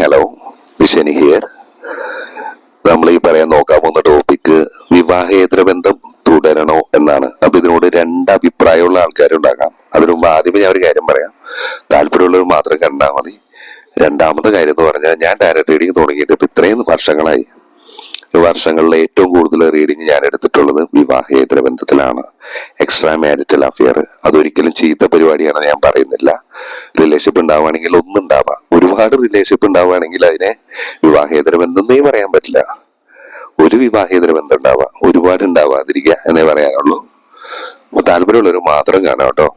Hello വിഷനി here നമ്മൾ ഈ പറയാൻ നോക്കാൻ പോകുന്ന ടോപ്പിക്ക് വിവാഹേതര ബന്ധം തുടരണോ എന്നാണ്. അപ്പൊ ഇതിനോട് രണ്ട് അഭിപ്രായമുള്ള ആൾക്കാരുണ്ടാകാം. അതിനു മുമ്പ് ആദ്യമേ ഞാൻ ഒരു കാര്യം പറയാം. താല്പര്യമുള്ളവർ മാത്രം കണ്ടാൽ മതി. രണ്ടാമത്തെ കാര്യം എന്ന് പറഞ്ഞാൽ ഞാൻ ഡയറക്റ്റ് റീഡിങ് തുടങ്ങിയിട്ട് ഇപ്പൊ ഇത്രയും വർഷങ്ങളായി. വർഷങ്ങളിൽ ഏറ്റവും കൂടുതൽ റീഡിങ് ഞാൻ എടുത്തിട്ടുള്ളത് വിവാഹേതര ബന്ധത്തിലാണ് എക്സ്ട്രാ മാരിറ്റൽ അഫെയർ അതൊരിക്കലും ചീത്ത പരിപാടിയാണെന്ന് ഞാൻ പറയുന്നില്ല. റിലേഷൻഷിപ്പ് ഉണ്ടാവുകയാണെങ്കിൽ ഒന്നും ഉണ്ടാവാം. ഒരുപാട് റിലേഷൻഷിപ്പ് ഉണ്ടാവുകയാണെങ്കിൽ അതിനെ വിവാഹേതര ബന്ധം പറയാൻ പറ്റില്ല. ഒരു വിവാഹേതര ബന്ധം ഉണ്ടാവാം. ഒരുപാട് ഉണ്ടാവാതിരിക്കുക എന്നേ പറയാനുള്ളൂ. താല്പര്യമുള്ളവർ മാത്രം കാണാം കേട്ടോ.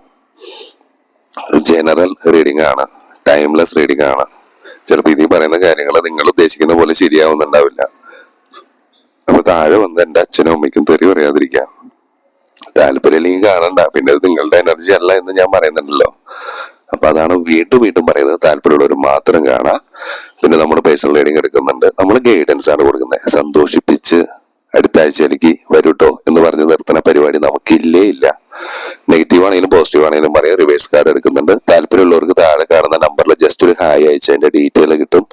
ജനറൽ റീഡിംഗ് ആണ്. ടൈംലെസ് റീഡിംഗ് ആണ്. ചിലപ്പോൾ ഇതിൽ പറയുന്ന കാര്യങ്ങൾ നിങ്ങൾ ഉദ്ദേശിക്കുന്ന പോലെ ശരിയാവുന്നുണ്ടാവില്ല. അപ്പൊ താഴെ വന്ന് എന്റെ അച്ഛനും അമ്മയ്ക്കും തെറി പറയാതിരിക്കാം താല്പര്യമില്ലെങ്കിൽ കാണണ്ട. പിന്നെ അത് നിങ്ങളുടെ എനർജി അല്ല എന്ന് ഞാൻ പറയുന്നുണ്ടല്ലോ. അപ്പൊ അതാണ് വീണ്ടും വീണ്ടും പറയുന്നത്. താല്പര്യമുള്ളവർ മാത്രം കാണാ. പിന്നെ നമ്മൾ പേഴ്സണൽ റീഡിംഗ് എടുക്കുന്നുണ്ട്. നമ്മൾ ഗൈഡൻസ് ആണ് കൊടുക്കുന്നത്. സന്തോഷിപ്പിച്ച് അടുത്ത ആഴ്ചയിലേക്ക് വരൂട്ടോ എന്ന് പറഞ്ഞ് നിർത്തുന്ന പരിപാടി നമുക്കില്ലേ ഇല്ല. നെഗറ്റീവ് ആണെങ്കിലും പോസിറ്റീവ് ആണെങ്കിലും പറയാം. റിവേഴ്സ് കാർഡ് എടുക്കുന്നുണ്ട്. താല്പര്യമുള്ളവർക്ക് താഴെ കാണുന്ന നമ്പറിൽ ജസ്റ്റ് ഒരു ഹായ് അയച്ച് അതിന്റെ ഡീറ്റെയിൽ കിട്ടും.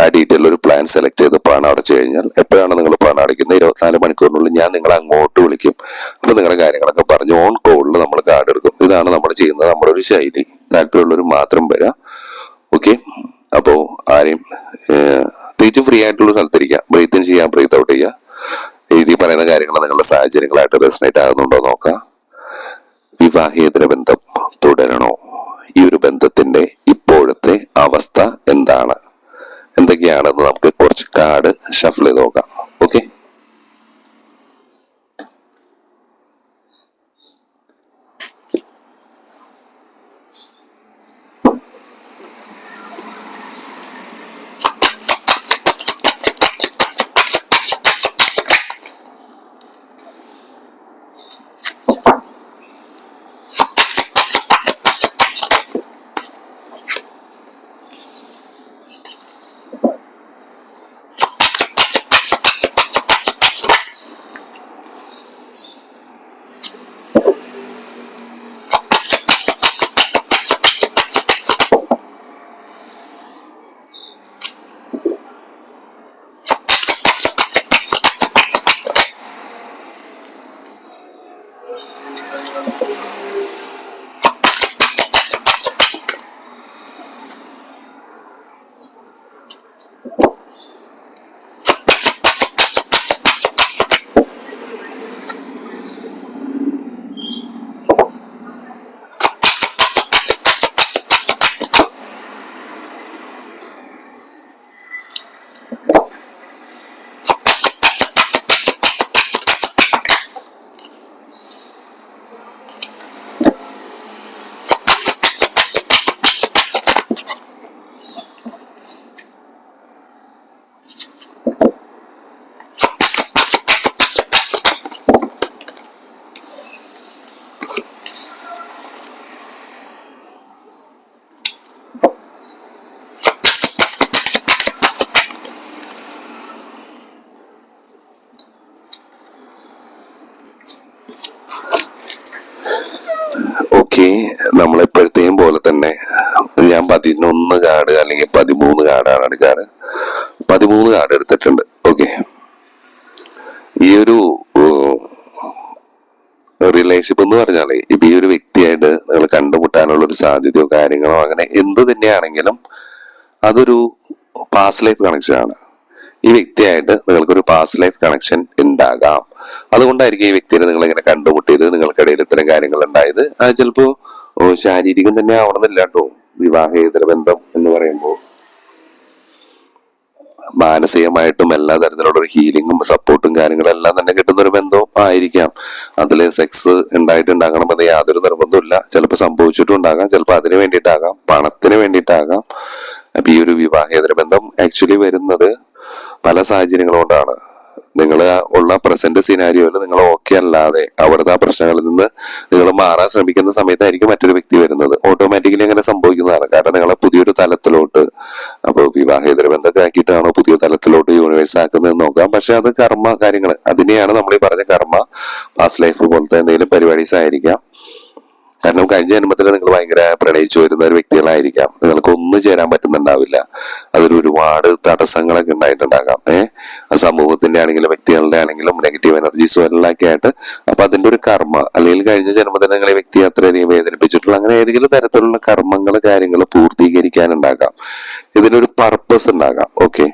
ആ ഡീറ്റെയിൽ ഒരു പ്ലാൻ സെലക്ട് ചെയ്ത് പണം അടച്ചു കഴിഞ്ഞാൽ എപ്പോഴാണ് നിങ്ങൾ പണം അടയ്ക്കുന്നത്? ഇരുപത്തിനാല് മണിക്കൂറിനുള്ളിൽ ഞാൻ നിങ്ങളെ അങ്ങോട്ട് വിളിക്കും. അപ്പൊ നിങ്ങളുടെ കാര്യങ്ങളൊക്കെ പറഞ്ഞ് ഓൺ കോളിൽ നമ്മൾ കാർഡ് എടുക്കും. ഇതാണ് നമ്മൾ ചെയ്യുന്നത്. നമ്മുടെ ഒരു ശൈലി. താല്പര്യമുള്ളവർ മാത്രം വരാം. ഓക്കെ അപ്പോ ആരെയും തികച്ചും ഫ്രീ ആയിട്ടുള്ള സ്ഥലത്തിരിക്കുക ബ്രീത്ത് ഇൻ ചെയ്യാം ബ്രീത്ത് ഔട്ട് ചെയ്യുക എഴുതി പറയുന്ന കാര്യങ്ങൾ നിങ്ങളുടെ സാഹചര്യങ്ങളായിട്ട് റെസിനേറ്റ് ആകുന്നുണ്ടോ നോക്കാം. വിവാഹേതര ബന്ധം തുടരണോ? ഈ ഒരു ബന്ധത്തിന്റെ ഇപ്പോഴത്തെ അവസ്ഥ എന്താണ്? എന്തൊക്കെയാണെന്ന് നമുക്ക് കുറച്ച് കാർഡ് ഷഫിൾ ചെയ്ത് നോക്കാം. ഓക്കെ റിലേഷൻഷിപ്പ് എന്ന് പറഞ്ഞാൽ ഇപ്പൊ ഈ ഒരു വ്യക്തിയായിട്ട് നിങ്ങൾ കണ്ടുമുട്ടാനുള്ള ഒരു സാധ്യതയോ കാര്യങ്ങളോ അങ്ങനെ എന്ത് തന്നെയാണെങ്കിലും അതൊരു പാസ്റ്റ് ലൈഫ് കണക്ഷൻ ആണ്. ഈ വ്യക്തിയായിട്ട് നിങ്ങൾക്കൊരു പാസ്റ്റ് ലൈഫ് കണക്ഷൻ ഉണ്ടാകാം. അതുകൊണ്ടായിരിക്കും ഈ വ്യക്തിയെ നിങ്ങൾ ഇങ്ങനെ കണ്ടുമുട്ടിയത് നിങ്ങൾക്കിടയിൽ ഇത്തരം കാര്യങ്ങൾ ഉണ്ടായത്. അത് ചിലപ്പോ ശാരീരികം തന്നെ ആവണമെന്നില്ല കേട്ടോ. വിവാഹേതര ബന്ധം എന്ന് പറയുമ്പോൾ. മാനസികമായിട്ടും എല്ലാ തരത്തിലുള്ള ഒരു ഹീലിംഗും സപ്പോർട്ടും കാര്യങ്ങളും എല്ലാം തന്നെ കിട്ടുന്ന ഒരു ബന്ധം ആയിരിക്കാം. അതിൽ സെക്സ് ഉണ്ടായിട്ടുണ്ടാകണം അത് യാതൊരു നിർബന്ധമില്ല ചിലപ്പോൾ സംഭവിച്ചിട്ടുണ്ടാകാം ചിലപ്പോൾ അതിന് വേണ്ടിയിട്ടാകാം. പണത്തിന് വേണ്ടിയിട്ടാകാം. അപ്പൊ ഈ ഒരു വിവാഹേതര ബന്ധം ആക്ച്വലി വരുന്നത് പല സാഹചര്യങ്ങൾ കൊണ്ടാണ്. നിങ്ങൾ ഉള്ള പ്രസന്റ് സിനാരിയോയിൽ നിങ്ങൾ ഓക്കെ അല്ലാതെ അവിടുത്തെ ആ പ്രശ്നങ്ങളിൽ നിന്ന് നിങ്ങൾ മാറാൻ ശ്രമിക്കുന്ന സമയത്തായിരിക്കും മറ്റൊരു വ്യക്തി വരുന്നത്. ഓട്ടോമാറ്റിക്കലി അങ്ങനെ സംഭവിക്കുന്നതാണ്. കാരണം നിങ്ങളെ പുതിയൊരു തലത്തിലോട്ട് അപ്പോൾ വിവാഹേതര ബന്ധമൊക്കെ ആക്കിയിട്ടാണോ പുതിയ തലത്തിലോട്ട് യൂണിവേഴ്സ് ആക്കുന്നത് നോക്കാം. പക്ഷെ അത് കർമ്മ കാര്യങ്ങൾ അതിനെയാണ് നമ്മൾ ഈ പറഞ്ഞ കർമ്മ പാസ്റ്റ് ലൈഫ് പോലത്തെ എന്തെങ്കിലും പരിപാടീസ് ആയിരിക്കാം. കാരണം കഴിഞ്ഞ ജന്മത്തിൽ നിങ്ങൾ ഭയങ്കര പ്രണയിച്ചു വരുന്ന ഒരു വ്യക്തികളായിരിക്കാം. നിങ്ങൾക്ക് ഒന്നും ചേരാൻ പറ്റുന്നുണ്ടാവില്ല. അതിൽ ഒരുപാട് തടസ്സങ്ങളൊക്കെ ഉണ്ടായിട്ടുണ്ടാകാം. ഏഹ് സമൂഹത്തിന്റെ ആണെങ്കിലും വ്യക്തികളുടെ ആണെങ്കിലും നെഗറ്റീവ് എനർജീസും എല്ലാം ആയിട്ട് അപ്പൊ അതിന്റെ ഒരു കർമ്മ അല്ലെങ്കിൽ കഴിഞ്ഞ ജന്മത്തിൽ നിങ്ങളെ വ്യക്തി അത്രയധികം വേദനിപ്പിച്ചിട്ടുള്ള അങ്ങനെ ഏതെങ്കിലും തരത്തിലുള്ള കർമ്മങ്ങൾ കാര്യങ്ങൾ പൂർത്തീകരിക്കാനുണ്ടാകാം. ഇതിനൊരു പർപ്പസ് ഉണ്ടാകാം. ഓക്കെ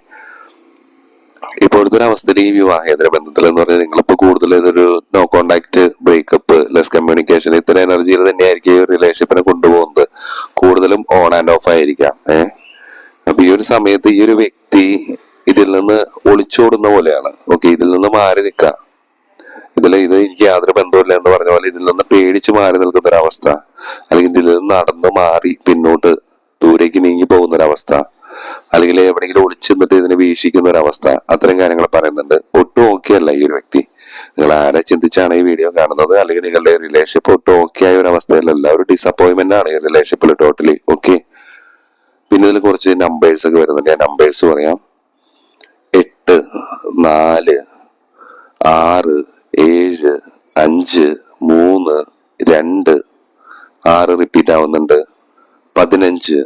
അവസ്ഥയിൽ ഈ വിവാഹേതര ബന്ധത്തിൽ എന്ന് പറഞ്ഞാൽ നിങ്ങളിപ്പോൾ കൂടുതൽ ഇതൊരു no contact breakup less communication ഇത്ര എനർജിയിൽ തന്നെയായിരിക്കും ഈ റിലേഷൻഷിപ്പിനെ കൊണ്ടുപോകുന്നത്. കൂടുതലും ഓൺ ആൻഡ് ഓഫ് ആയിരിക്കാം. ഏഹ് അപ്പൊ ഈ ഒരു സമയത്ത് ഈ ഒരു വ്യക്തി ഇതിൽ നിന്ന് ഒളിച്ചോടുന്ന പോലെയാണ്. ഓക്കെ ഇതിൽ നിന്ന് മാറി നിൽക്കാം ഇതിൽ ഇത് എനിക്ക് യാതൊരു ബന്ധമില്ല എന്ന് പറഞ്ഞ പോലെ ഇതിൽ നിന്ന് പേടിച്ച് മാറി നിൽക്കുന്ന ഒരു അവസ്ഥ. അല്ലെങ്കിൽ ഇതിൽ നിന്ന് നടന്നു മാറി പിന്നോട്ട് ദൂരേക്ക് നീങ്ങി പോകുന്ന ഒരു അവസ്ഥ. അല്ലെങ്കിൽ എവിടെയെങ്കിലും ഒളിച്ചു നിന്നിട്ട് ഇതിനെ വീക്ഷിക്കുന്ന ഒരു അവസ്ഥ. അത്തരം കാര്യങ്ങൾ പറയുന്നുണ്ട്. ഒട്ടും ഓക്കെ അല്ല ഈ ഒരു വ്യക്തി. നിങ്ങൾ ആരെ ചിന്തിച്ചാണ് ഈ വീഡിയോ കാണുന്നത്? അല്ലെങ്കിൽ നിങ്ങളുടെ റിലേഷൻഷിപ്പ് ഒട്ടും ഓക്കെ ആയ ഒരു അവസ്ഥയിലല്ല ഒരു ഡിസപ്പോയിന്റ്മെന്റ് ആണ് ഈ റിലേഷൻഷിപ്പിൽ ടോട്ടലി ഓക്കെ പിന്നെ ഇതിൽ കുറച്ച് നമ്പേഴ്സ് ഒക്കെ വരുന്നുണ്ട്. ഞാൻ നമ്പേഴ്സ് പറയാം. എട്ട് നാല് ആറ് ഏഴ് അഞ്ച് മൂന്ന് രണ്ട് ആറ് റിപ്പീറ്റ് ആവുന്നുണ്ട്. പതിനഞ്ച്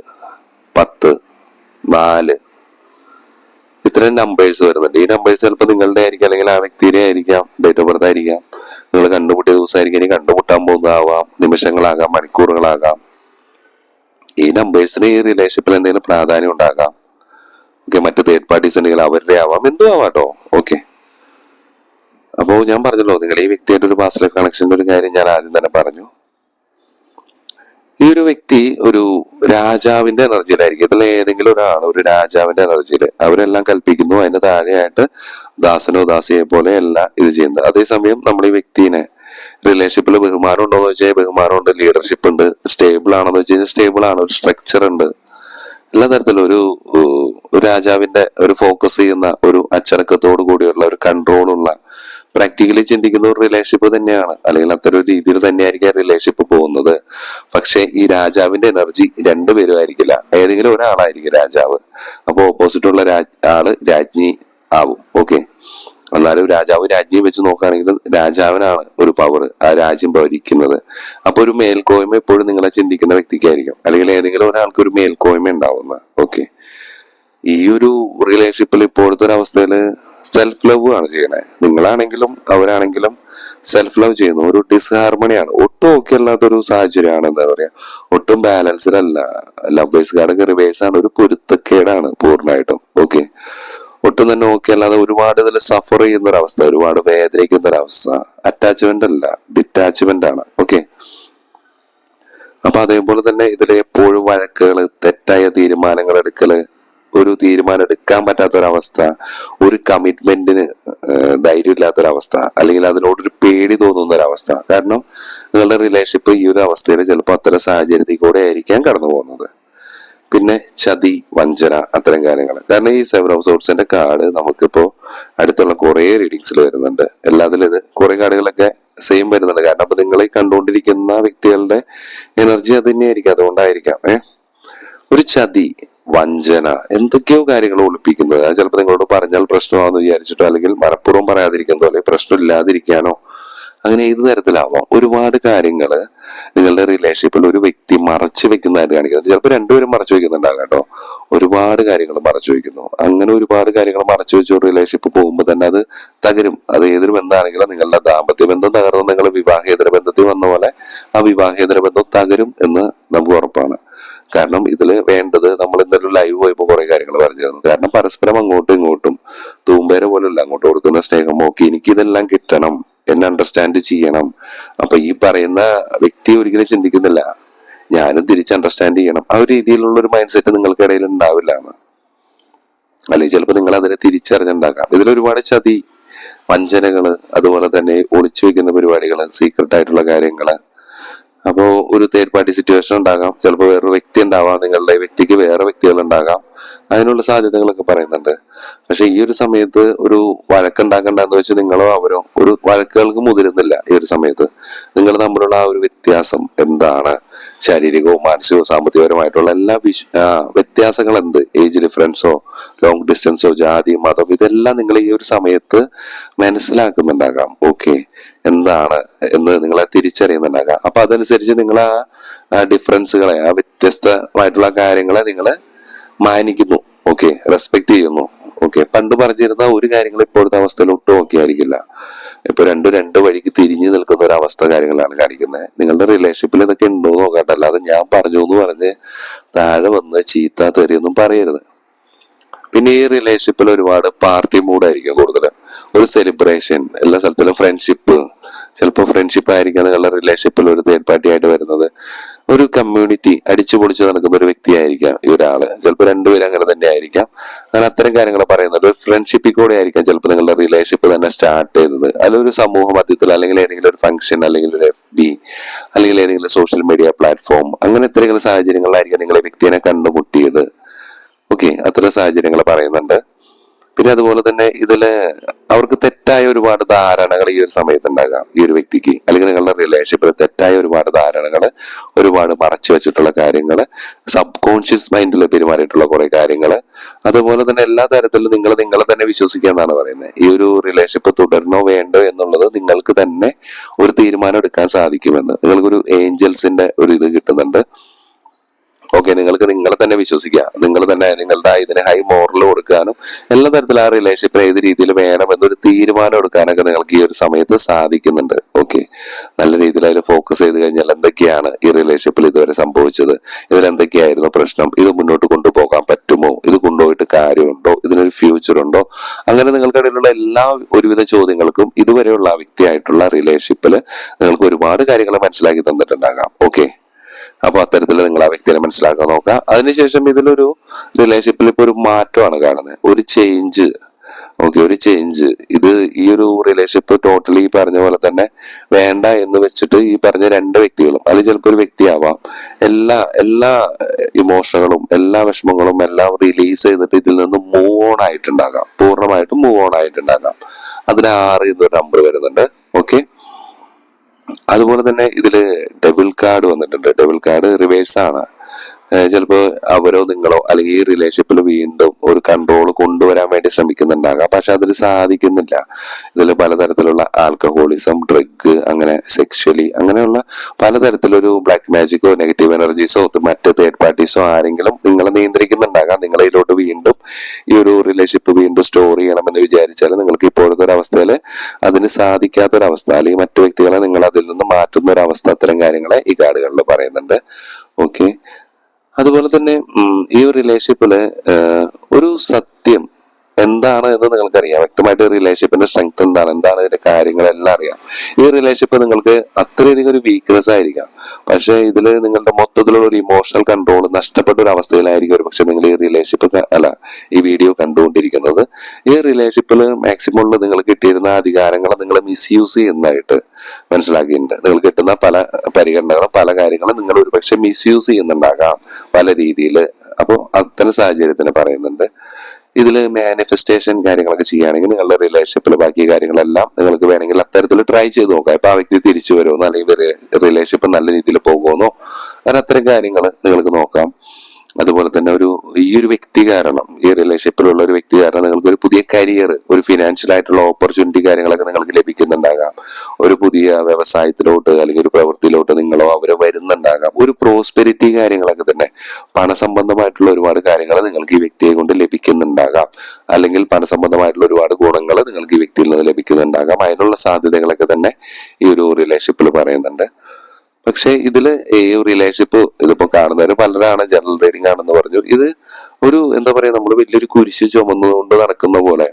പത്ത് നാല്. ഇത്രയും നമ്പേഴ്സ് വരുന്നുണ്ട്. ഈ നമ്പേഴ്സ് ചിലപ്പോൾ നിങ്ങളുടെ ആയിരിക്കാം അല്ലെങ്കിൽ ആ വ്യക്തിയുടെ ആയിരിക്കാം ഡേറ്റ് ഓഫ് ബർത്ത് ആയിരിക്കാം. നിങ്ങൾ കണ്ടുമുട്ടിയ ദിവസമായിരിക്കും ഇനി കണ്ടുമുട്ടാൻ പോകുന്നതാവാം. നിമിഷങ്ങളാകാം മണിക്കൂറുകളാകാം. ഈ നമ്പേഴ്സിന് ഈ റിലേഷൻഷിപ്പിൽ എന്തെങ്കിലും പ്രാധാന്യം ഉണ്ടാകാം. ഓക്കെ മറ്റ് തേർഡ് പാർട്ടീസ് ഉണ്ടെങ്കിൽ അവരുടെ ആവാം. എന്തും ആവാട്ടോ ഓക്കെ അപ്പോ ഞാൻ പറഞ്ഞല്ലോ നിങ്ങൾ ഈ വ്യക്തിയായിട്ട് ഒരു പാസ്റ്റ് ലൈഫ് കണക്ഷന്റെ ഒരു കാര്യം ഞാൻ ആദ്യം തന്നെ പറഞ്ഞു. ഈ ഒരു വ്യക്തി ഒരു രാജാവിന്റെ എനർജിയിലായിരിക്കും. ഇതിൽ ഏതെങ്കിലും ഒരാൾ ഒരു രാജാവിന്റെ എനർജിയിൽ അവരെല്ലാം കൽപ്പിക്കുന്നു. അതിന്റെ താഴെയായിട്ട് ദാസനോ ദാസിയെ പോലെ അല്ല ഇത് ചെയ്യുന്നത്. അതേസമയം നമ്മൾ ഈ വ്യക്തിനെ റിലേഷൻഷിപ്പിൽ ബഹുമാനം ഉണ്ടോ എന്ന് വെച്ചാൽ ബഹുമാനം ഉണ്ട് ലീഡർഷിപ്പ് ഉണ്ട് സ്റ്റേബിൾ ആണോ എന്ന് വെച്ചാൽ സ്റ്റേബിൾ ആണ് ഒരു സ്ട്രക്ചർ ഉണ്ട്. എല്ലാ തരത്തിലും ഒരു രാജാവിന്റെ ഒരു ഫോക്കസ് ചെയ്യുന്ന ഒരു അച്ചടക്കത്തോടു കൂടിയുള്ള ഒരു കൺട്രോൾ ഉള്ള പ്രാക്ടിക്കലി ചിന്തിക്കുന്ന ഒരു റിലേഷൻഷിപ്പ് തന്നെയാണ്. അല്ലെങ്കിൽ അത്തരം ഒരു രീതിയിൽ തന്നെയായിരിക്കും റിലേഷൻഷിപ്പ് പോകുന്നത്. പക്ഷെ ഈ രാജാവിന്റെ എനർജി രണ്ടുപേരും ആയിരിക്കില്ല ഏതെങ്കിലും ഒരാളായിരിക്കും രാജാവ്. അപ്പൊ ഓപ്പോസിറ്റ് ഉള്ള രാജ് ആൾ രാജ്ഞി ആവും. ഓക്കെ എന്നാലും രാജാവ് രാജ്യം വെച്ച് നോക്കുകയാണെങ്കിൽ രാജാവിനാണ് ഒരു പവർ ആ രാജ്യം ഭരിക്കുന്നത്. അപ്പൊ ഒരു മേൽക്കോയ്മ എപ്പോഴും നിങ്ങളെ ചിന്തിക്കുന്ന വ്യക്തിക്കായിരിക്കും. അല്ലെങ്കിൽ ഏതെങ്കിലും ഒരാൾക്ക് ഒരു മേൽക്കോയ്മ ഉണ്ടാവുന്ന. ഓക്കെ ഈ ഒരു റിലേഷൻഷിപ്പിൽ ഇപ്പോഴത്തെ ഒരു അവസ്ഥയിൽ സെൽഫ് ലവ് ആണ് ചെയ്യണേ. നിങ്ങളാണെങ്കിലും അവരാണെങ്കിലും സെൽഫ് ലവ് ചെയ്യുന്നു ഒരു ഡിസ്ഹാർമണിയാണ് ഒട്ടും ഓക്കെ അല്ലാത്തൊരു സാഹചര്യമാണ് എന്താ പറയാ? ഒട്ടും ബാലൻസ്ഡ് അല്ല ലവേഴ്സ് കാർഡൊക്കെ റിവേഴ്സ് ആണ് ഒരു പൊരുത്തക്കേടാണ് പൂർണമായിട്ടും. ഓക്കെ ഒട്ടും തന്നെ ഓക്കെ അല്ലാതെ ഒരുപാട് ഇതിൽ സഫർ ചെയ്യുന്ന ഒരു അവസ്ഥ ഒരുപാട് വേദനിക്കുന്ന ഒരു അവസ്ഥ. അറ്റാച്ച്മെന്റ് അല്ല ഡിറ്റാച്ച്മെന്റ് ആണ്. ഓക്കെ അപ്പൊ അതേപോലെ തന്നെ ഇതിൽ എപ്പോഴും വഴക്കുകൾ തെറ്റായ തീരുമാനങ്ങൾ എടുക്കൽ ഒരു തീരുമാനം എടുക്കാൻ പറ്റാത്തൊരവസ്ഥ ഒരു കമ്മിറ്റ്മെന്റിന് ധൈര്യമില്ലാത്തൊരവസ്ഥ അല്ലെങ്കിൽ അതിനോടൊരു പേടി തോന്നുന്ന ഒരവസ്ഥ കാരണം നിങ്ങളുടെ റിലേഷൻഷിപ്പ് ഈ ഒരു അവസ്ഥയിൽ ചിലപ്പോൾ അത്തരം സാഹചര്യത്തിൽ കൂടെ ആയിരിക്കാം കടന്നു പോകുന്നത് പിന്നെ ചതി വഞ്ചന അത്തരം കാര്യങ്ങൾ കാരണം ഈ സെവൻ ഓഫ് സോർട്സിന്റെ കാർഡ് നമുക്കിപ്പോ അടുത്തുള്ള കുറേ റീഡിങ്സിൽ വരുന്നുണ്ട്. എല്ലാത്തിലും ഇത് കുറെ കാർഡുകളൊക്കെ സെയിം വരുന്നുണ്ട്. കാരണം അപ്പൊ നിങ്ങൾ കണ്ടുകൊണ്ടിരിക്കുന്ന വ്യക്തികളുടെ എനർജി അത് തന്നെയായിരിക്കും. അതുകൊണ്ടായിരിക്കാം ഏഹ്. ഒരു ചതി വഞ്ചന. എന്തൊക്കെയോ കാര്യങ്ങൾ ഒളിപ്പിക്കുന്നത്. അത് ചിലപ്പോൾ നിങ്ങളോട് പറഞ്ഞാൽ പ്രശ്നമാണെന്ന് വിചാരിച്ചിട്ടോ അല്ലെങ്കിൽ മനഃപൂർവം പറയാതിരിക്കുന്നതോ അല്ലെങ്കിൽ പ്രശ്നം ഇല്ലാതിരിക്കാനോ അങ്ങനെ ഏത് തരത്തിലാവാം? ഒരുപാട് കാര്യങ്ങൾ നിങ്ങളുടെ റിലേഷൻഷിപ്പിൽ ഒരു വ്യക്തി മറച്ചു വെക്കുന്നതായിട്ട് കാണിക്കുന്നത് ചിലപ്പോൾ രണ്ടുപേരും മറച്ചു വെക്കുന്നുണ്ടാകാം കേട്ടോ. ഒരുപാട് കാര്യങ്ങൾ മറച്ചു വെക്കുന്നു. അങ്ങനെ ഒരുപാട് കാര്യങ്ങൾ മറച്ചു വെച്ച് ഒരു റിലേഷൻഷിപ്പ് പോകുമ്പോൾ തന്നെ അത് തകരും. അത് ഏതൊരു ബന്ധമാണെങ്കിലും നിങ്ങളുടെ ദാമ്പത്യ ബന്ധം തകർന്ന്. നിങ്ങൾ വിവാഹേതര ബന്ധത്തിൽ വന്ന പോലെ ആ വിവാഹേതര ബന്ധം തകരും എന്ന് നമുക്ക് ഉറപ്പാണ്. കാരണം ഇതിൽ വേണ്ടത് നമ്മൾ ഇന്നലെ ലൈവ് പോയപ്പോൾ കുറെ കാര്യങ്ങൾ പറഞ്ഞിരുന്നു കാരണം പരസ്പരം അങ്ങോട്ടും ഇങ്ങോട്ടും തൂമ്പേര പോലല്ല അങ്ങോട്ട് കൊടുക്കുന്ന സ്നേഹം നോക്കി എനിക്ക് ഇതെല്ലാം കിട്ടണം എന്നെ അണ്ടർസ്റ്റാൻഡ് ചെയ്യണം. അപ്പൊ ഈ പറയുന്ന വ്യക്തി ഒരിക്കലും ചിന്തിക്കുന്നില്ല. ഞാനും തിരിച്ച് അണ്ടർസ്റ്റാൻഡ് ചെയ്യണം. ആ ഒരു രീതിയിലുള്ള ഒരു മൈൻഡ് സെറ്റ് നിങ്ങൾക്കിടയിൽ ഉണ്ടാവില്ല അല്ലെങ്കിൽ ചിലപ്പോൾ നിങ്ങൾ അതിനെ തിരിച്ചറിഞ്ഞുണ്ടാക്കാം ഇതിൽ ഒരുപാട് ചതി വഞ്ചനകൾ അതുപോലെ തന്നെ ഒളിച്ചു വെക്കുന്ന പരിപാടികൾ സീക്രട്ട് ആയിട്ടുള്ള കാര്യങ്ങൾ അപ്പോ ഒരു തേർഡ് പാർട്ടി സിറ്റുവേഷൻ ഉണ്ടാകാം. ചിലപ്പോൾ വേറൊരു വ്യക്തി ഉണ്ടാവാം. നിങ്ങളുടെ വ്യക്തിക്ക് വേറെ വ്യക്തികൾ ഉണ്ടാകാം. അതിനുള്ള സാധ്യതകളൊക്കെ പറയുന്നുണ്ട്. പക്ഷെ ഈ ഒരു സമയത്ത് ഒരു വഴക്കുണ്ടാക്കണ്ടെന്ന് വെച്ച് നിങ്ങളോ അവരോ ഒരു വഴക്കുകൾക്ക് മുതിരുന്നില്ല ഈ ഒരു സമയത്ത്. നിങ്ങൾ തമ്മിലുള്ള ആ ഒരു വ്യത്യാസം എന്താണ്? ശാരീരികവും മാനസികവും സാമ്പത്തികപരമായിട്ടുള്ള എല്ലാ വിശ വ്യത്യാസങ്ങൾ എന്ത് ഏജ് ഡിഫറൻസോ ലോങ് ഡിസ്റ്റൻസോ ജാതി മതം ഇതെല്ലാം നിങ്ങൾ ഈ ഒരു സമയത്ത് മനസ്സിലാക്കുന്നുണ്ടാകാം. ഓക്കെ എന്താണ് എന്ന് നിങ്ങളെ തിരിച്ചറിയുന്നുണ്ടാകുക അപ്പൊ അതനുസരിച്ച് നിങ്ങൾ ആ ഡിഫറൻസുകളെ ആ വ്യത്യസ്തമായിട്ടുള്ള കാര്യങ്ങളെ നിങ്ങൾ മാനിക്കുന്നു. ഓക്കെ റെസ്പെക്ട് ചെയ്യുന്നു. ഓക്കെ പണ്ട് പറഞ്ഞിരുന്ന ഒരു കാര്യങ്ങൾ ഇപ്പോഴത്തെ അവസ്ഥയിൽ ഒട്ടും ഓക്കെ ആയിരിക്കില്ല. ഇപ്പൊ രണ്ടും രണ്ട് വഴിക്ക് തിരിഞ്ഞു നിൽക്കുന്ന ഒരു അവസ്ഥ കാര്യങ്ങളാണ് കാണിക്കുന്നത്. നിങ്ങളുടെ റിലേഷൻഷിപ്പിൽ ഇതൊക്കെ ഉണ്ടോ നോക്കട്ടെ അല്ലാതെ ഞാൻ പറഞ്ഞു എന്ന് പറഞ്ഞ് താഴെ വന്ന് ചീത്ത തെറിയൊന്നും പറയരുത്. പിന്നെ ഈ റിലേഷൻഷിപ്പിൽ ഒരുപാട് പാർട്ടി മൂഡായിരിക്കും കൂടുതൽ. ഒരു സെലിബ്രേഷൻ എല്ലാ സ്ഥലത്തിലും ഫ്രണ്ട്ഷിപ്പ് ചിലപ്പോൾ ഫ്രണ്ട്ഷിപ്പ് ആയിരിക്കാം നിങ്ങളുടെ റിലേഷൻഷിപ്പിൽ ഒരു തേർഡ് പാർട്ടി ആയിട്ട് വരുന്നത്. ഒരു കമ്മ്യൂണിറ്റി അടിച്ചു പൊളിച്ച് നടക്കുന്ന ഒരു വ്യക്തി ആയിരിക്കാം ഈ ഒരാൾ. ചിലപ്പോൾ രണ്ടുപേരും അങ്ങനെ തന്നെ ആയിരിക്കാം. അങ്ങനെ അത്തരം കാര്യങ്ങൾ പറയുന്നത് ഒരു ഫ്രണ്ട്ഷിപ്പിൽ കൂടെ ആയിരിക്കാം ചിലപ്പോൾ നിങ്ങളുടെ റിലേഷൻഷിപ്പ് തന്നെ സ്റ്റാർട്ട് ചെയ്തത് ഒരു സമൂഹ മധ്യത്തിൽ അല്ലെങ്കിൽ ഏതെങ്കിലും ഒരു ഫംഗ്ഷൻ അല്ലെങ്കിൽ ഒരു എഫ് ബി അല്ലെങ്കിൽ ഏതെങ്കിലും സോഷ്യൽ മീഡിയ പ്ലാറ്റ്ഫോം അങ്ങനെ ഇത്തരം സാഹചര്യങ്ങളിലായിരിക്കാം നിങ്ങളെ വ്യക്തിയെ കണ്ടുമുട്ടിയത്. ഓക്കെ അത്തരം സാഹചര്യങ്ങൾ പറയുന്നുണ്ട്. പിന്നെ അതുപോലെ തന്നെ ഇതിൽ അവർക്ക് തെറ്റായ ഒരുപാട് ധാരണകൾ ഈ ഒരു സമയത്ത് ഉണ്ടാകാം ഈ ഒരു വ്യക്തിക്ക് അല്ലെങ്കിൽ നിങ്ങളുടെ റിലേഷൻഷിപ്പിൽ തെറ്റായ ഒരുപാട് ധാരണകൾ ഒരുപാട് മറച്ചു വെച്ചിട്ടുള്ള കാര്യങ്ങൾ സബ് കോൺഷ്യസ് മൈൻഡിൽ പെരുമാറിയിട്ടുള്ള കുറെ കാര്യങ്ങൾ അതുപോലെ തന്നെ എല്ലാ തരത്തിലും നിങ്ങൾ നിങ്ങളെ തന്നെ വിശ്വസിക്കുക എന്നാണ് പറയുന്നത്. ഈ ഒരു റിലേഷൻഷിപ്പ് തുടരണോ വേണ്ടോ എന്നുള്ളത് നിങ്ങൾക്ക് തന്നെ ഒരു തീരുമാനം എടുക്കാൻ സാധിക്കുമെന്ന്. നിങ്ങൾക്കൊരു ഏഞ്ചൽസിന്റെ ഒരു ഇത് കിട്ടുന്നുണ്ട്. ഓക്കെ നിങ്ങൾക്ക് നിങ്ങളെ തന്നെ വിശ്വസിക്കാം നിങ്ങൾ തന്നെ നിങ്ങളുടെ ഇതിന് ഹൈ മോറൽ കൊടുക്കാനും എല്ലാ തരത്തിലും ആ റിലേഷൻഷിപ്പിന് ഏത് രീതിയിൽ വേണം എന്നൊരു തീരുമാനം എടുക്കാനൊക്കെ നിങ്ങൾക്ക് ഈ ഒരു സമയത്ത് സാധിക്കുന്നുണ്ട്. ഓക്കെ നല്ല രീതിയിൽ അതിൽ ഫോക്കസ് ചെയ്ത് കഴിഞ്ഞാൽ എന്തൊക്കെയാണ് ഈ റിലേഷൻഷിപ്പിൽ ഇതുവരെ സംഭവിച്ചത്? ഇതിൽ എന്തൊക്കെയായിരുന്നു പ്രശ്നം? ഇത് മുന്നോട്ട് കൊണ്ടുപോകാൻ പറ്റുമോ? ഇത് കൊണ്ടുപോയിട്ട് കാര്യമുണ്ടോ? ഇതിനൊരു ഫ്യൂച്ചർ ഉണ്ടോ? അങ്ങനെ നിങ്ങൾക്കിടയിലുള്ള എല്ലാ ഒരുവിധ ചോദ്യങ്ങൾക്കും ഇതുവരെയുള്ള വ്യക്തിയായിട്ടുള്ള റിലേഷൻഷിപ്പിൽ നിങ്ങൾക്ക് ഒരുപാട് കാര്യങ്ങൾ മനസ്സിലാക്കി തന്നിട്ടുണ്ടാകാം. ഓക്കെ അപ്പൊ അത്തരത്തിൽ നിങ്ങൾ ആ വ്യക്തിയെ മനസ്സിലാക്കാൻ നോക്കുക. അതിനുശേഷം ഇതിലൊരു റിലേഷൻഷിപ്പിൽ ഇപ്പൊ ഒരു മാറ്റമാണ് കാണുന്നത്. ഒരു ചേഞ്ച് ഓക്കെ ഒരു ചേഞ്ച് ഇത് ഈ ഒരു റിലേഷൻഷിപ്പ് ടോട്ടലി ഈ പറഞ്ഞ പോലെ തന്നെ വേണ്ട എന്ന് വെച്ചിട്ട് ഈ പറഞ്ഞ രണ്ട് വ്യക്തികളും അല്ലെങ്കിൽ ചിലപ്പോൾ ഒരു വ്യക്തിയാവാം. എല്ലാ എല്ലാ ഇമോഷനുകളും എല്ലാ വിഷമങ്ങളും എല്ലാം റിലീസ് ചെയ്തിട്ട് ഇതിൽ നിന്ന് മൂവ് ഓൺ ആയിട്ടുണ്ടാകാം. പൂർണമായിട്ടും മൂവ് ഓൺ ആയിട്ടുണ്ടാകാം. അതിന് ആറ് എന്നൊരു നമ്പർ വരുന്നുണ്ട്. ഓക്കെ അതുപോലെ തന്നെ ഇതിൽ ഡബിൾ കാർഡ് വന്നിട്ടുണ്ട്. ഡബിൾ കാർഡ് റിവേഴ്സ് ആണ്. ചിലപ്പോൾ ചിലപ്പോ അവരോ നിങ്ങളോ അല്ലെങ്കിൽ ഈ റിലേഷൻഷിപ്പിൽ വീണ്ടും ഒരു കൺട്രോൾ കൊണ്ടുവരാൻ വേണ്ടി ശ്രമിക്കുന്നുണ്ടാകാം. പക്ഷെ അതിന് സാധിക്കുന്നില്ല. ഇതിൽ പലതരത്തിലുള്ള ആൽക്കഹോളിസം ഡ്രഗ് അങ്ങനെ സെക്ഷലി അങ്ങനെയുള്ള പലതരത്തിലൊരു ബ്ലാക്ക് മാജിക്കോ നെഗറ്റീവ് എനർജീസോ മറ്റ് തേർഡ് പാർട്ടീസോ ആരെങ്കിലും നിങ്ങളെ നിയന്ത്രിക്കുന്നുണ്ടാകാം. നിങ്ങളിലോട്ട് വീണ്ടും ഈ ഒരു റിലേഷൻഷിപ്പ് വീണ്ടും സ്റ്റോർ ചെയ്യണമെന്ന് വിചാരിച്ചാൽ നിങ്ങൾക്ക് ഇപ്പോഴത്തെ ഒരു അവസ്ഥയിൽ അതിന് സാധിക്കാത്ത ഒരു അവസ്ഥ അല്ലെങ്കിൽ മറ്റു വ്യക്തികളെ നിങ്ങൾ അതിൽ നിന്ന് മാറ്റുന്ന ഒരു അവസ്ഥ അത്തരം കാര്യങ്ങളെ ഈ കാർഡുകളിൽ പറയുന്നുണ്ട്. ഓക്കെ അതുപോലെ തന്നെ ഈ ഒരു റിലേഷൻഷിപ്പിൽ ഒരു സത്യം എന്താണ് എന്ന് നിങ്ങൾക്കറിയാം. വ്യക്തമായിട്ട് റിലേഷൻഷിപ്പിന്റെ സ്ട്രെങ്ത് എന്താണ്? എന്താണ് ഇതിന്റെ കാര്യങ്ങളെല്ലാം അറിയാം. ഈ റിലേഷൻഷിപ്പ് നിങ്ങൾക്ക് അത്രയധികം ഒരു വീക്ക്നെസ് ആയിരിക്കാം. പക്ഷെ ഇതിൽ നിങ്ങളുടെ മൊത്തത്തിലുള്ള ഒരു ഇമോഷണൽ കൺട്രോൾ നഷ്ടപ്പെട്ട ഒരു അവസ്ഥയിലായിരിക്കും ഒരു പക്ഷെ നിങ്ങൾ ഈ റിലേഷൻഷിപ്പ് അല്ല ഈ വീഡിയോ കണ്ടുകൊണ്ടിരിക്കുന്നത്. ഈ റിലേഷൻഷിപ്പിൽ മാക്സിമം നിങ്ങൾ കിട്ടിയിരുന്ന അധികാരങ്ങളെ നിങ്ങൾ മിസ്യൂസ് ചെയ്യുന്നതായിട്ട് മനസ്സിലാക്കിയിട്ടുണ്ട്. നിങ്ങൾ കിട്ടുന്ന പല പരിഗണനകളും പല കാര്യങ്ങളും നിങ്ങൾ ഒരു പക്ഷെ മിസ്യൂസ് ചെയ്യുന്നുണ്ടാകാം പല രീതിയിൽ അപ്പോൾ അത്തരം സാഹചര്യത്തിന് പറയുന്നുണ്ട്. ഇതിൽ മാനിഫെസ്റ്റേഷൻ കാര്യങ്ങളൊക്കെ ചെയ്യുകയാണെങ്കിൽ നിങ്ങളുടെ റിലേഷൻഷിപ്പിൽ ബാക്കി കാര്യങ്ങളെല്ലാം നിങ്ങൾക്ക് വേണമെങ്കിൽ അത്തരത്തിൽ ട്രൈ ചെയ്ത് നോക്കാം. ഇപ്പൊ ആ വ്യക്തി തിരിച്ചു വരുമോ അല്ലെങ്കിൽ റിലേഷൻഷിപ്പ് നല്ല രീതിയിൽ പോകുമെന്നോ അങ്ങനെ അത്തരം കാര്യങ്ങൾ നിങ്ങൾക്ക് നോക്കാം. അതുപോലെ തന്നെ ഒരു ഈ ഒരു വ്യക്തി കാരണം ഈ റിലേഷൻഷിപ്പിലുള്ള ഒരു വ്യക്തി കാരണം നിങ്ങൾക്ക് ഒരു പുതിയ കരിയർ ഒരു ഫിനാൻഷ്യൽ ആയിട്ടുള്ള ഓപ്പർച്യൂണിറ്റി കാര്യങ്ങളൊക്കെ നിങ്ങൾക്ക് ലഭിക്കുന്നുണ്ടാകാം. ഒരു പുതിയ വ്യവസായത്തിലോട്ട് അല്ലെങ്കിൽ ഒരു പ്രവൃത്തിയിലോട്ട് നിങ്ങളോ അവരെ വരുന്നുണ്ടാകാം. ഒരു പ്രോസ്പെരിറ്റി കാര്യങ്ങളൊക്കെ തന്നെ പണസംബന്ധമായിട്ടുള്ള ഒരുപാട് കാര്യങ്ങൾ നിങ്ങൾക്ക് ഈ വ്യക്തിയെ കൊണ്ട് ലഭിക്കുന്നുണ്ടാകാം. അല്ലെങ്കിൽ പണസംബന്ധമായിട്ടുള്ള ഒരുപാട് ഗുണങ്ങൾ നിങ്ങൾക്ക് ഈ വ്യക്തിയിൽ നിന്ന് ലഭിക്കുന്നുണ്ടാകാം. അതിനുള്ള സാധ്യതകളൊക്കെ തന്നെ ഈ ഒരു റിലേഷൻഷിപ്പിൽ പറയുന്നുണ്ട്. പക്ഷെ ഇതിൽ ഈ റിലേഷൻഷിപ്പ് ഇതിപ്പോ കാണുന്നവര് പലരാണ് ജനറൽ റീഡിംഗ് ആണെന്ന് പറഞ്ഞു. ഇത് ഒരു എന്താ പറയാ നമ്മൾ വലിയൊരു കുരിശ് ചുമന്നുകൊണ്ട് നടക്കുന്ന പോലെ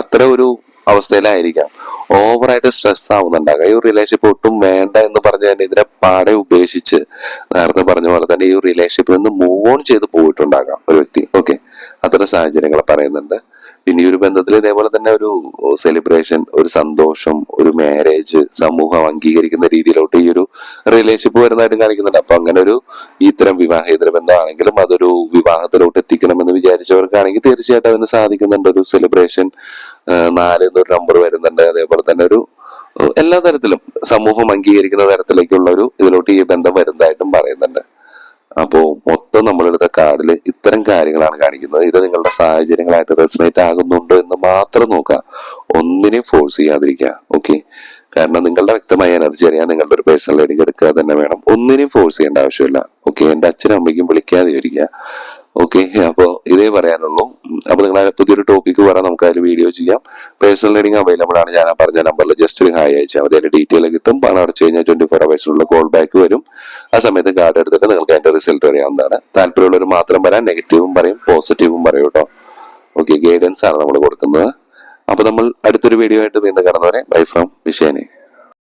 അത്ര ഒരു അവസ്ഥയിലായിരിക്കാം. ഓവറായിട്ട് സ്ട്രെസ് ആവുന്നുണ്ടാകാം. ഈ റിലേഷൻഷിപ്പ് ഒട്ടും വേണ്ട എന്ന് പറഞ്ഞ് തന്നെ ഇതിനെ പാടെ ഉപേക്ഷിച്ച് നേരത്തെ പറഞ്ഞ പോലെ തന്നെ ഈ റിലേഷൻഷിപ്പിൽ നിന്ന് മൂവ് ഓൺ ചെയ്ത് പോയിട്ടുണ്ടാകാം ഒരു വ്യക്തി. ഓക്കെ അത്തരം സാഹചര്യങ്ങൾ പറയുന്നുണ്ട്. പിന്നെ ഈ ഒരു ബന്ധത്തിൽ ഇതേപോലെ തന്നെ ഒരു സെലിബ്രേഷൻ ഒരു സന്തോഷം ഒരു മാരേജ് സമൂഹം അംഗീകരിക്കുന്ന രീതിയിലോട്ട് ഈ ഒരു റിലേഷൻഷിപ്പ് വരുന്നതായിട്ട് കാണിക്കുന്നുണ്ട്. അപ്പൊ അങ്ങനെ ഒരു ഇത്തരം വിവാഹേതര ബന്ധമാണെങ്കിലും അതൊരു വിവാഹത്തിലോട്ട് എത്തിക്കണമെന്ന് വിചാരിച്ചവർക്കാണെങ്കിൽ തീർച്ചയായിട്ടും അതിന് സാധിക്കുന്നുണ്ട്. ഒരു സെലിബ്രേഷൻ നാല് എന്നൊരു നമ്പർ വരുന്നുണ്ട്. അതേപോലെ തന്നെ ഒരു എല്ലാ തരത്തിലും സമൂഹം അംഗീകരിക്കുന്ന തരത്തിലേക്കുള്ള ഒരു ഇതിലോട്ട് ഈ ബന്ധം വരുന്നതായിട്ടും പറയുന്നുണ്ട്. അപ്പോ മൊത്തം നമ്മളെടുത്ത കാർഡിൽ ഇത്തരം കാര്യങ്ങളാണ് കാണിക്കുന്നത്. ഇത് നിങ്ങളുടെ സാഹചര്യങ്ങളായിട്ട് റെസിനേറ്റ് ആകുന്നുണ്ടോ എന്ന് മാത്രം നോക്കുക. ഒന്നിനെയും ഫോഴ്സ് ചെയ്യാതിരിക്കുക. ഓക്കെ കാരണം നിങ്ങളുടെ വ്യക്തമായ എനർജി അറിയാൻ നിങ്ങളുടെ ഒരു പേഴ്സണൽ ഐഡിക്ക് എടുക്കുക തന്നെ വേണം. ഒന്നിനെയും ഫോഴ്സ് ചെയ്യേണ്ട ആവശ്യമില്ല. ഓക്കെ എന്റെ അച്ഛനും അമ്മയ്ക്കും വിളിക്കാതെ ഇരിക്കുക ഓക്കെ അപ്പോൾ ഇതേ പറയാനുള്ളൂ. അപ്പോൾ അപ്പൊ നിങ്ങൾ പുതിയൊരു ടോപ്പിക്ക് പറയാൻ നമുക്ക് അതിൽ വീഡിയോ ചെയ്യാം. പേഴ്സണൽ റീഡിംഗ് അവൈലബിൾ ആണ് ഞാൻ പറഞ്ഞ നമ്പറിൽ ജസ്റ്റ് ഒരു ഹായ് അയച്ചാൽ മതി. അതിന്റെ ഡീറ്റെയിൽ കിട്ടും. പണം അടച്ചു കഴിഞ്ഞാൽ ട്വന്റി ഫോർ അവേഴ്സിനുള്ള കോൾ ബാക്ക് വരും. ആ സമയത്ത് കാർഡ് എടുത്തിട്ട് നിങ്ങൾക്ക് അതിന്റെ റിസൾട്ട് അറിയാവുന്നതാണ്. താല്പര്യമുള്ളവർ മാത്രം പറയാം നെഗറ്റീവും പറയും പോസിറ്റീവും പറയും കേട്ടോ ഓക്കെ ഗൈഡൻസ് ആണ് നമ്മൾ കൊടുക്കുന്നത്. അപ്പൊ നമ്മൾ അടുത്തൊരു വീഡിയോ ആയിട്ട് വീണ്ടും കടന്നവരെ ബൈ ഫ്രം വിഷയനെ.